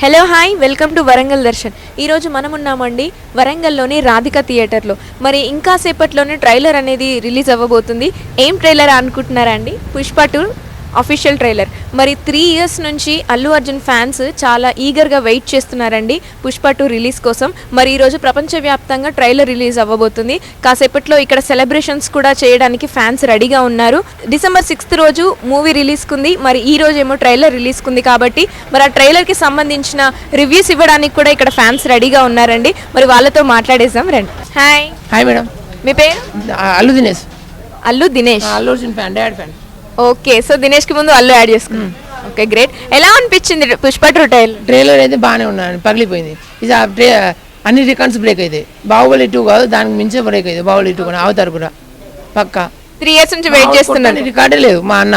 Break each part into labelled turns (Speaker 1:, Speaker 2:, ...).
Speaker 1: Hello hi welcome to Warangal Darshan ఈరోజు మనం ఉన్నామండి వరంగల్లోని రాధిక థియేటర్లో. మరి ఇంకా సేపట్లోనే ట్రైలర్ అనేది రిలీజ్ అవ్వబోతుంది. ఏం ట్రైలర్ అనుకుంటున్నారా అండి పుష్ప టూ అఫీషియల్ ట్రైలర్ మరి త్రీ ఇయర్స్ నుంచి అల్లు అర్జున్ ఫ్యాన్స్ చాలా ఈగర్గా వెయిట్ చేస్తున్నారండి పుష్ప టూ రిలీజ్ కోసం. మరి ఈరోజు ప్రపంచవ్యాప్తంగా ట్రైలర్ రిలీజ్ అవ్వబోతుంది. కాసేపట్లో ఇక్కడ సెలబ్రేషన్స్ కూడా చేయడానికి ఫ్యాన్స్ రెడీగా ఉన్నారు. డిసెంబర్ సిక్స్త్ రోజు మూవీ రిలీజ్కుంది మరి ఈ రోజు ఏమో ట్రైలర్ రిలీజ్కుంది కాబట్టి మరి ఆ ట్రైలర్కి సంబంధించిన రివ్యూస్ ఇవ్వడానికి కూడా ఇక్కడ ఫ్యాన్స్ రెడీగా ఉన్నారండి. మరి వాళ్ళతో మాట్లాడేసాం రండి. హాయ్
Speaker 2: హాయ్ మేడం
Speaker 1: మీ పేరు?
Speaker 2: Allu Dinesh.
Speaker 1: Allu Dinesh.
Speaker 2: Allu Arjun fan dad fan
Speaker 1: okay so దినేష్కి ముందు అల్లు యాడ్ చేసుకున్నాం ఓకే గ్రేట్. ఎలా అనిపించింది పుష్ప టూ ట్రైలర్
Speaker 2: ట్రైలర్ అయితే బాగానే ఉన్నాను పగిలిపోయింది. ఇది ఆ ట్రే అన్ని రికార్డ్స్ బ్రేక్ అయితే. బాహుబలి టూ కాదు దానికి మించే బ్రేక్ అయితే బాహుబలి టూ కూడా అవతారు కూడా. పక్క.
Speaker 1: త్రీ ఇయర్స్ నుంచి వెయిట్ చేస్తున్నాను
Speaker 2: రికార్డే లేదు మా అన్న.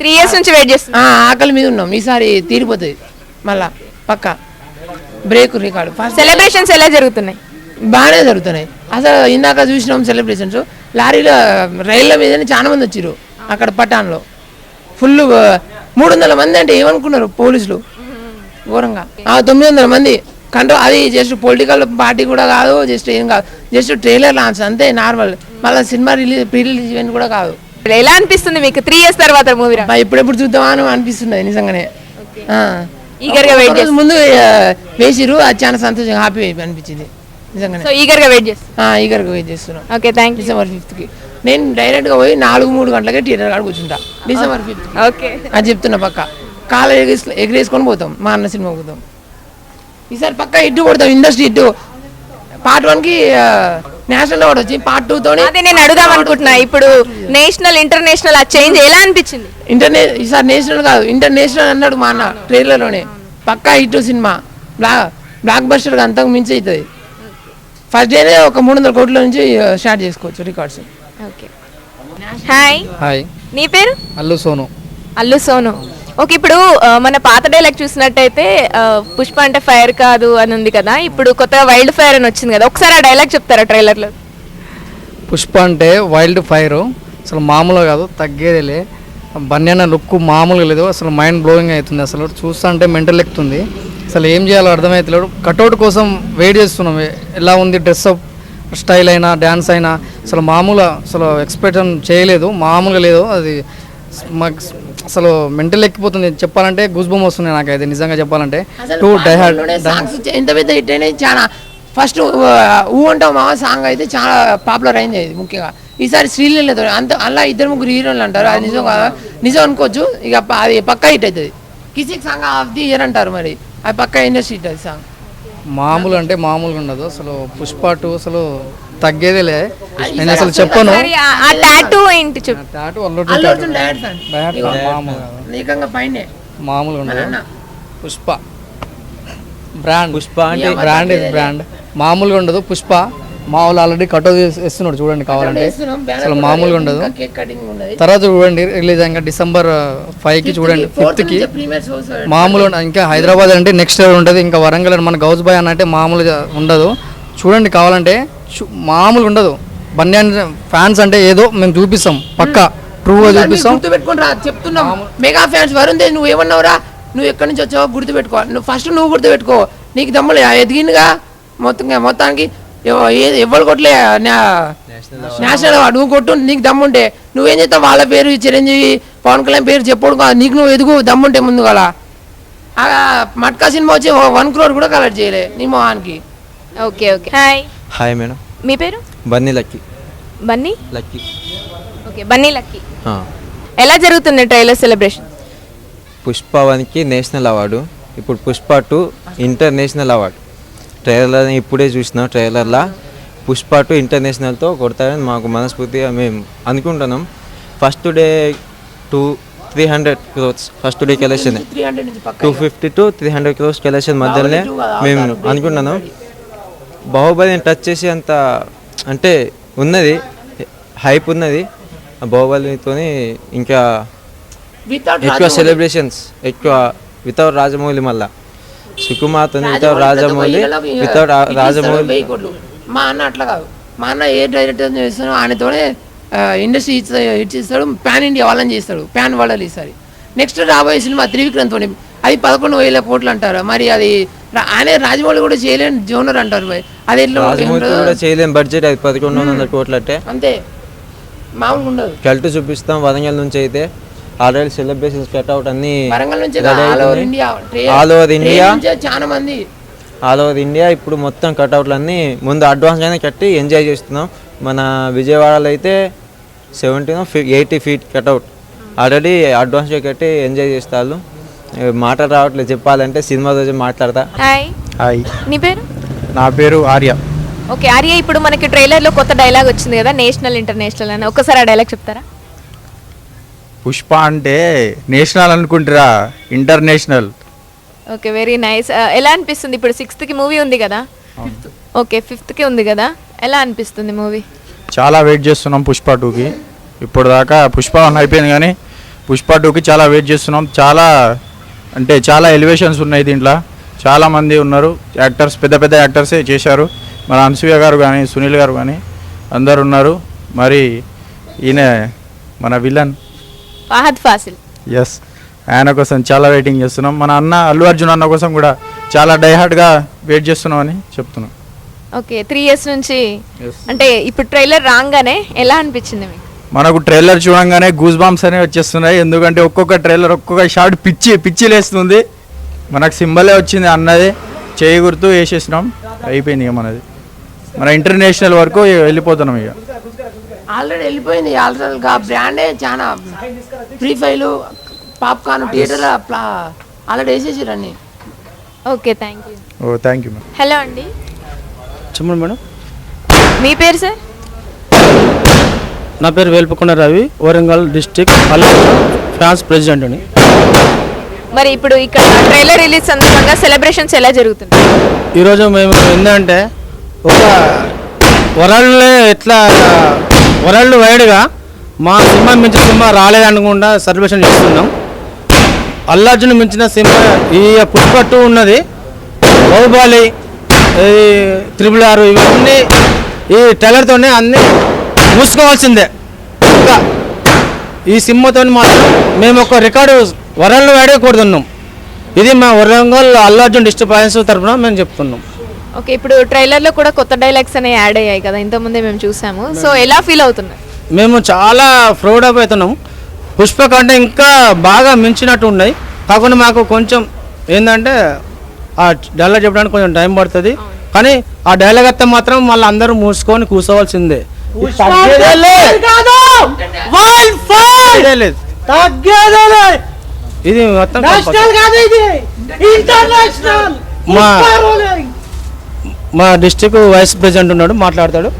Speaker 1: త్రీ ఇయర్స్ నుంచి వెయిట్ చేస్తున్నాను
Speaker 2: ఆ, ఆకలి మీద ఉన్నాం. ఈసారి తీరిపోతుంది. మళ్ళా పక్క. Break record. ఫస్ట్
Speaker 1: సెలబ్రేషన్స్ ఎలా జరుగుతున్నాయి?
Speaker 2: బాగానే జరుగుతున్నాయి. అసలు ఇందాక చూసినాం సెలబ్రేషన్స్ లారీలో రైళ్ళ మీదనే చాలా మంది వచ్చిర్రు. అక్కడ పట్టాన్లో ఫుల్ మూడు వందల మంది అంటే ఏమనుకున్నారు పోలీసులు? ఘోరంగా. ఆ తొమ్మిది వందల మంది కంట్రో అది జస్ట్ పొలిటికల్ పార్టీ కూడా కాదు జస్ట్ ఏం కాదు. జస్ట్ ట్రైలర్ లాంచ్ అంతే నార్మల్. మళ్ళీ cinema release pre release event కూడా కాదు.
Speaker 1: ఎలా అనిపిస్తుంది మీకు త్రీ ఇయర్స్ తర్వాత మూవీ రా?
Speaker 2: బా ఎప్పుడెప్పుడు చూద్దామా అని అనిపిస్తున్నది నిజంగానే. ఆ.
Speaker 1: Eager గా wait
Speaker 2: ఒక రోజు ముందు ఆ, వేసిర్రు అది చాలా సంతోషంగా హ్యాపీ అనిపించింది. నిజంగానే.
Speaker 1: సో ఈగర్గా వెయిట్ చేస్తాను
Speaker 2: ఈగర్గా వెయిట్ చేస్తున్నాం.
Speaker 1: ఓకే థ్యాంక్ యూ
Speaker 2: డిసెంబర్ ఫిఫ్త్కి నేను డైరెక్ట్గా పోయి నాలుగు మూడు గంటలకే థియేటర్ కాడ కూర్చుంటా. డిసెంబర్ ఫిఫ్త్
Speaker 1: ఓకే
Speaker 2: అది చెప్తున్నా పక్క. కాలు ఎగరేసి ఎగరేసుకొని పోతాం మా అన్న సినిమా పోతాం. ఈసారి పక్క ఇటు కొడతాం ఇండస్ట్రీ ఇటు. పార్ట్ వన్కి నేషనల్ అవార్డు వచ్చి పార్ట్ టూతోని
Speaker 1: అదే నేను అడుగుదాం అనుకుంటున్నా. ఇప్పుడు నేషనల్ ఇంటర్నేషనల్ ఆ చేంజ్ ఎలా అనిపించింది?
Speaker 2: ఇంటర్నే ఈసారి నేషనల్ కాదు ఇంటర్నేషనల్ అన్నాడు మా అన్న ట్రైలర్లోనే. పక్కా హిట్ సినిమా. బ్లా బ్లాక్ బస్టర్ అంతకు మించి అవుతుంది. ఫస్ట్ డేనే ఒక మూడు వందల కోట్ల నుంచి స్టార్ట్ చేసుకోవచ్చు రికార్డ్స్.
Speaker 1: ఓకే. హాయ్.
Speaker 3: హాయ్.
Speaker 1: నీ పేరు?
Speaker 3: అల్లు సోను.
Speaker 1: అల్లు సోను. ఓకే ఇప్పుడు మన పాత డైలాగ్ చూసినట్టయితే పుష్ప అంటే ఫైర్ కాదు అని ఉంది కదా ఇప్పుడు కొత్తగా వైల్డ్ ఫైర్ అని వచ్చింది కదా ఒకసారి ఆ డైలాగ్ చెప్తారా ట్రైలర్లో?
Speaker 3: పుష్ప అంటే వైల్డ్ ఫైర్. అసలు మామూలుగా కాదు తగ్గేదేలే. బన్యాన లుక్ మామూలుగా లేదు అసలు మైండ్ బ్లోయింగ్ అవుతుంది. అసలు చూస్తుంటే మెంటల్ ఎక్కుతుంది. అసలు ఏం చేయాలో అర్థమవుతలేదు కటౌట్ కోసం వెయిట్ చేస్తున్నాం. ఎలా ఉంది డ్రెస్అప్ స్టైల్ అయినా డ్యాన్స్ అయినా? అసలు మామూలు అసలు ఎక్స్పెక్టేషన్ చేయలేదు. మామూలుగా లేదు. అది మాకు అసలు మెంటల్ ఎక్కిపోతుంది. చెప్పాలంటే గుజ్బం వస్తుంది నాకైతే నిజంగా చెప్పాలంటే. టూ డైహార్డ్
Speaker 2: ఎంత పెద్ద హిట్ చాలా. ఫస్ట్ ఊ అంటావు మా సాంగ్ అయితే చాలా పాపులర్ అయింది ముఖ్యంగా. ఈసారి శ్రీలీలతో అంత అలా ఇద్దరు ముగ్గురు హీరోలు అంటారు. అది నిజం కాదా? నిజం అనుకోవచ్చు. ఇక అది పక్కా హిట్ అవుతుంది. Kissik song of the year అంటారు మరి. అది పక్కా ఇండస్ట్రీ అది సాంగ్
Speaker 3: మామూలు అంటే మామూలుగా ఉండదు. అసలు పుష్ప టూ అసలు తగ్గేదేలే నేను అసలు చెప్పను.
Speaker 1: మరి ఆ- ఆ టాటూ ఏంటి చెప్పు.
Speaker 3: Tattoo Allu
Speaker 2: Allu Arjun direct fan
Speaker 3: direct మామూలు కాదు.
Speaker 2: ఏకంగా పైనే.
Speaker 3: మామూలుగా ఉండదు.
Speaker 2: అన్న.
Speaker 3: పుష్ప. బ్రాండ్.
Speaker 4: పుష్ప అంటే
Speaker 3: బ్రాండ్ ఇది బ్రాండ్. మామూలుగా ఉండదు. పుష్ప. మా వాళ్ళు ఆల్రెడీ కటో ఇస్తున్నాడు చూడండి కావాలంటే. అసలు మామూలుగా ఉండదు. తర్వాత చూడండి రిలీజ్ అయ్యాక డిసెంబర్ ఫైవ్కి చూడండి ఫిఫ్త్కి
Speaker 2: ప్రీమియర్ షోస్
Speaker 3: మామూలు ఇంకా హైదరాబాద్ అంటే నెక్స్ట్ ఇయర్ ఉంటుంది. ఇంకా వరంగల్ మన గౌజ్ బాయ్ అంటే మామూలుగా ఉండదు. చూడండి కావాలంటే మామూలుగా ఉండదు. బన్యాన్ ఫ్యాన్స్ అంటే ఏదో మేము చూపిస్తాం పక్కా. ట్రూగా చూపిస్తాం.
Speaker 2: గుర్తు పెట్టుకుని రా చెప్తున్నాం. మెగా ఫ్యాన్స్ వరుణ్ నువ్వు ఏమన్నావురా నువ్వు ఎక్కడి నుంచి వచ్చావో గుర్తు పెట్టుకో నువ్వు ఫస్ట్ నువ్వు గుర్తు పెట్టుకో నీకు దమ్ములే. ఎదిగిందిగా మొత్తం మొత్తానికి ఎవరు కొట్టలే నేషనల్ అవార్డు. నువ్వు కొట్టు నీకు దమ్ముంటే. నువ్వేం చేస్తావు? వాళ్ళ పేరు చిరంజీవి పవన్ కళ్యాణ్ పేరు చెప్పడు కాదు నీకు నువ్వు ఎదుగు దమ్ముంటే ముందు గల మట్కా సినిమా వచ్చి వన్ క్రోర్ కూడా కలెక్ట్ చేయలే నీ మొహానికి.
Speaker 1: Okay okay. Hi
Speaker 4: hi madam.
Speaker 1: మీ పేరు?
Speaker 4: బన్నీ లక్కీ.
Speaker 1: బన్నీ?
Speaker 4: లక్కీ.
Speaker 1: ఓకే బన్నీ లక్కీ. ఎలా జరుగుతుంది ట్రైలర్ సెలబ్రేషన్?
Speaker 4: పుష్ప వన్కి నేషనల్ అవార్డు. ఇప్పుడు Pushpa two international award. Trailer ఇప్పుడే చూసినాం ట్రైలర్లో. పుష్ప టూ ఇంటర్నేషనల్తో కొడతారని మాకు మనస్ఫూర్తిగా మేము అనుకుంటున్నాం. First day two three hundred crores first day collection. Two fifty to three hundred crores collection మధ్యలోనే మేము అనుకుంటున్నాం. బాహుబలిని టచ్ చేసి అంత అంటే ఉన్నది హైప్ ఉన్నది. ఆ బాహుబలితోని ఇంకా ఎక్కువ సెలబ్రేషన్స్ ఎక్కువ వితౌట్ రాజమౌళి మళ్ళా. సుకుమార్తో వితౌట్ రాజమౌళి వితౌట్ రాజమౌళి.
Speaker 2: మా అన్న అట్లా కాదు. మా అన్న ఏ డైరెక్టర్ చేస్తాడో ఆయనతోనే ఇండస్ట్రీ హిట్ చేస్తాడు పాన్ ఇండియా వాళ్ళని చేస్తాడు. పాన్ వరల్డ్ ఈసారి నెక్స్ట్ రాబోయే సినిమా త్రివిక్రమ్తో అది పదకొండు వేల కోట్లు అంటారు. మరి అది ఆయన రాజమౌళి కూడా చేయలేని జోనర్ అంటారు అది ఎట్లా
Speaker 4: రాజమౌళి కూడా చేయలేం బడ్జెట్ అది పదకొండు వందల కోట్లు అంటే
Speaker 2: అంతే. మామూలుగా ఉండదు.
Speaker 4: కల్ట్ చూపిస్తాం వరంగల్ నుంచి అయితే. ఆల్రెడీ సెలబ్రేషన్స్ కట్అవుట్ అన్ని
Speaker 2: వరంగల్ నుంచి
Speaker 4: రెడీ
Speaker 2: ఆల్ ఓవర్. ఇండియా. చాలా మంది.
Speaker 4: ఆల్ ఓవర్ ఇండియా ఇప్పుడు మొత్తం కట్అవుట్లు అన్నీ ముందు అడ్వాన్స్గానే కట్టి ఎంజాయ్ చేస్తున్నాం. మన విజయవాడలో అయితే seventeen eighty feet cutout already అడ్వాన్స్గా కట్టి ఎంజాయ్ చేస్తారు మాటలు రావట్లేదు. చెప్పాలంటే సినిమా రోజు మాట్లాడతా.
Speaker 1: హాయ్.
Speaker 5: హాయ్.
Speaker 1: నీ పేరు?
Speaker 5: నా పేరు ఆర్య.
Speaker 1: ఓకే ఆర్య ఇప్పుడు మనకి ట్రైలర్లో కొత్త డైలాగ్ వచ్చింది కదా నేషనల్ ఇంటర్నేషనల్ అని. ఒక్కసారి ఆ డైలాగ్ చెప్తారా?
Speaker 5: పుష్ప అంటే నేషనల్ అనుకుంటారా ఇంటర్నేషనల్.
Speaker 1: Okay very nice. ఎలా అనిపిస్తుంది? ఇప్పుడు సిక్స్త్కి మూవీ ఉంది కదా? ఓకే ఫిఫ్త్కి ఉంది కదా? ఎలా అనిపిస్తుంది మూవీ?
Speaker 5: చాలా వెయిట్ చేస్తున్నాం పుష్ప టూకి. ఇప్పుడు దాకా పుష్ప వన్ అయిపోయింది కానీ పుష్ప టూకి చాలా వెయిట్ చేస్తున్నాం. చాలా అంటే చాలా ఎలివేషన్స్ ఉన్నాయి దీంట్లో. చాలా మంది ఉన్నారు. యాక్టర్స్ పెద్ద పెద్ద యాక్టర్సే చేశారు. మన అనసూయ గారు కానీ సునీల్ గారు కానీ అందరు ఉన్నారు. మరి ఈయన మన విలన్.
Speaker 1: ఫహద్ ఫాసిల్.
Speaker 5: ఎస్ ఆయన కోసం చాలా వెయిటింగ్ చేస్తున్నాం. మన అన్న అల్లు అర్జున్ అన్న కోసం కూడా చాలా డైహార్డ్గా వెయిట్ చేస్తున్నామని చెప్తున్నాం.
Speaker 1: ఓకే త్రీ ఇయర్స్ నుంచి అంటే ఇప్పుడు ట్రైలర్ రాగానే ఎలా అనిపించింది మీకు?
Speaker 5: మనకు ట్రైలర్ చూడంగానే గూస్ బాంబ్స్ అనేవి వచ్చేస్తున్నాయి. ఎందుకంటే ఒక్కొక్క ట్రైలర్ ఒక్కొక్క షార్ట్ పిచ్చి పిచ్చి లేస్తుంది. మనకు సింబలే వచ్చింది అన్నది చేయి గుర్తు వేసేసినాం. అయిపోయింది ఇక మనది. మన ఇంటర్నేషనల్ వరకు వెళ్ళిపోతున్నాం ఇక.
Speaker 2: ఆల్రెడీ వెళ్ళిపోయింది. ఆల్రెడీ ఆ బ్రాండే చాలా ఫ్రీ ఫైల్ పాప్కార్న్ థియేటర్ ఆల్రెడీ వేసేసారు అన్ని.
Speaker 1: Okay thank you.
Speaker 5: Oh thank you
Speaker 1: hello అండి.
Speaker 6: చెప్పండి మేడం.
Speaker 1: మీ పేరు సార్?
Speaker 6: నా పేరు Velpakonda Ravi Warangal district fans president అని
Speaker 1: మరి ఇప్పుడు ఇక్కడ ట్రైలర్ రిలీజ్ సందర్భంగా సెలబ్రేషన్స్ ఎలా జరుగుతున్నాయి?
Speaker 6: ఈరోజు మేము ఏంటంటే ఒక వరల్డ్ ఎట్లా వరల్డ్ వైడ్గా మా సినిమా మించిన సినిమా రాలేదనుకుండా సెలబ్రేషన్ చేస్తున్నాం. అల్లార్జున్ మించిన సినిమా ఈ పుష్పట్టు ఉన్నది. బాహుబలి ఈ త్రిబుల్ ఆరు ఇవన్నీ ఈ టైలర్తోనే అన్నీ మూసుకోవాల్సిందే. ఇంకా ఈ సినిమాతో మాత్రం మేము ఒక రికార్డు వరల్డ్ వైడ్గా కొడుతున్నాం. ఇది మా వరంగల్ అల్లార్జున్ డిస్ట్రిక్ట్ ఫైనాన్స్ తరఫున మేము చెప్తున్నాం.
Speaker 1: ఓకే ఇప్పుడు ట్రైలర్లో కూడా కొత్త డైలాగ్స్ అనేవి యాడ్ అయ్యాయి కదా ఇంతకుముందే మేము చూసాము. సో ఎలా ఫీల్ అవుతున్నారు?
Speaker 6: మేము చాలా ప్రౌడ్ అప్ అవుతున్నాం. పుష్ప కంటే ఇంకా బాగా మించినట్టు ఉన్నాయి. కాకుండా మాకు కొంచెం ఏంటంటే ఆ డైలాగ్ చెప్పడానికి కొంచెం టైం పడుతుంది. కానీ ఆ డైలాగ్ అయితే మాత్రం మళ్ళీ అందరూ మూసుకొని కూర్చోవాల్సిందే. ఇది మొత్తం మా మా డిస్టిక్ వైస్ ప్రెసిడెంట్ ఉన్నాడు మాట్లాడతాడు.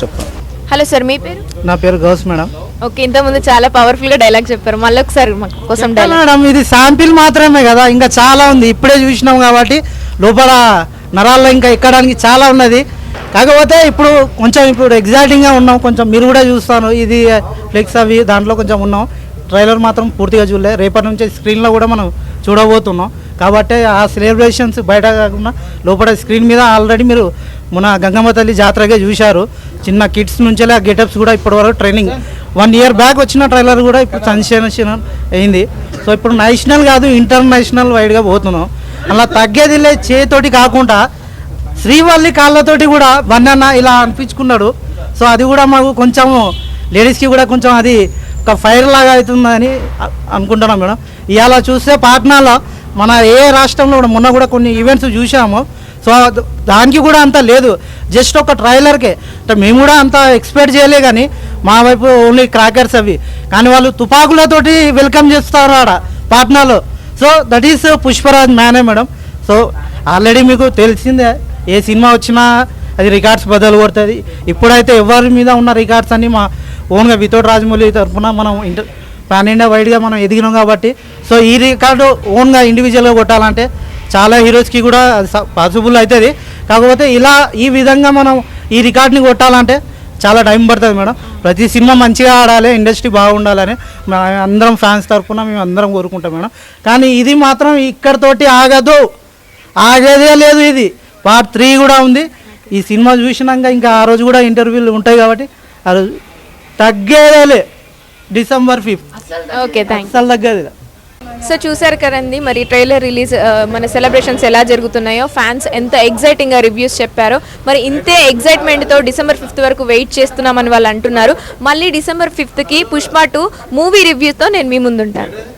Speaker 6: చెప్పండి
Speaker 1: హలో సార్ మీ పేరు?
Speaker 7: నా పేరు గౌస్ మేడం.
Speaker 1: ఓకే ఇంతకుముందు చాలా పవర్ఫుల్గా డైలాగ్ చెప్పారు. మళ్ళీ ఒకసారి మా కోసం డైలాగ్
Speaker 7: మేడం ఇది శాంపిల్ మాత్రమే కదా ఇంకా చాలా ఉంది. ఇప్పుడే చూసినాం కాబట్టి లోపల నరాల్లో ఇంకా ఎక్కడానికి చాలా ఉన్నది. కాకపోతే ఇప్పుడు కొంచెం ఇప్పుడు ఎగ్జైటింగ్గా ఉన్నాం. కొంచెం మీరు కూడా చూస్తాను. ఇది ఫ్లెక్స్ అవి దాంట్లో కొంచెం ఉన్నాం. ట్రైలర్ మాత్రం పూర్తిగా చూడలే. రేపటి నుంచి స్క్రీన్లో కూడా మనం చూడబోతున్నాం. కాబట్టి ఆ సెలబ్రేషన్స్ బయట కాకుండా లోపల స్క్రీన్ మీద ఆల్రెడీ మీరు మన గంగమ్మ తల్లి జాతరగా చూశారు. చిన్న కిడ్స్ నుంచే ఆ గెటప్స్ కూడా ఇప్పటివరకు ట్రైనింగ్ వన్ ఇయర్ బ్యాక్ వచ్చిన ట్రైలర్ కూడా ఇప్పుడు సెన్సేషన్ అయింది. సో ఇప్పుడు నేషనల్ కాదు ఇంటర్నేషనల్ వైడ్గా పోతున్నాం. అలా తగ్గేది లే చేతోటి కాకుండా శ్రీవల్లి కాళ్ళతోటి కూడా బన్నన్న ఇలా అనిపించుకున్నాడు. సో అది కూడా మాకు కొంచెం లేడీస్కి కూడా కొంచెం అది ఒక ఫైర్ లాగా అవుతుందని అనుకుంటున్నాం మేడం. ఇవాళ చూస్తే పాట్నాలో మన ఏ రాష్ట్రంలో కూడా మొన్న కూడా కొన్ని ఈవెంట్స్ చూసాము సో దానికి కూడా అంత లేదు. జస్ట్ ఒక ట్రైలర్కే అంటే మేము కూడా అంత ఎక్స్పెక్ట్ చేయలే కానీ మా వైపు ఓన్లీ క్రాకర్స్ అవి. కానీ వాళ్ళు తుపాకులతోటి వెల్కమ్ చేస్తారు ఆడ పాట్నాలో. సో దట్ ఈస్ పుష్పరాజ్ మ్యానే మేడం. సో ఆల్రెడీ మీకు తెలిసిందే ఏ సినిమా వచ్చినా అది రికార్డ్స్ బదులు కొడుతుంది. ఇప్పుడైతే ఎవరి మీద ఉన్న రికార్డ్స్ అన్ని మా ఓన్గా వితౌట్ రాజమౌళి తరఫున మనం ఇంటర్ పాన్ ఇండియా వైడ్గా మనం ఎదిగినాం కాబట్టి సో ఈ రికార్డు ఓన్గా ఇండివిజువల్గా కొట్టాలంటే చాలా హీరోస్కి కూడా పాసిబుల్ అవుతుంది కాకపోతే ఇలా ఈ విధంగా మనం ఈ రికార్డ్ని కొట్టాలంటే చాలా టైం పడుతుంది మేడం. ప్రతి సినిమా మంచిగా ఆడాలి ఇండస్ట్రీ బాగుండాలని అందరం ఫ్యాన్స్ తరఫున మేము అందరం కోరుకుంటాం మేడం. కానీ ఇది మాత్రం ఇక్కడతోటి ఆగదు. ఆగేదే లేదు ఇది. పార్ట్ త్రీ కూడా ఉంది. ఈ సినిమా చూసినాక ఇంకా ఆ రోజు కూడా ఇంటర్వ్యూలు ఉంటాయి కాబట్టి ఆ రోజు తగ్గేదేలే. డిసెంబర్ ఫిఫ్త్
Speaker 1: ఓకే థ్యాంక్స్
Speaker 7: అసలు తగ్గేది
Speaker 1: సో చూసారు కదండి మరి ట్రైలర్ రిలీజ్ మన సెలబ్రేషన్స్ ఎలా జరుగుతున్నాయో ఫ్యాన్స్ ఎంత ఎగ్జైటింగ్గా రివ్యూస్ చెప్పారో. మరి ఇంతే ఎగ్జైట్మెంట్తో డిసెంబర్ ఫిఫ్త్ వరకు వెయిట్ చేస్తున్నామని వాళ్ళు అంటున్నారు. మళ్ళీ డిసెంబర్ ఫిఫ్త్కి పుష్ప టూ మూవీ రివ్యూతో నేను మీ ముందుంటాను.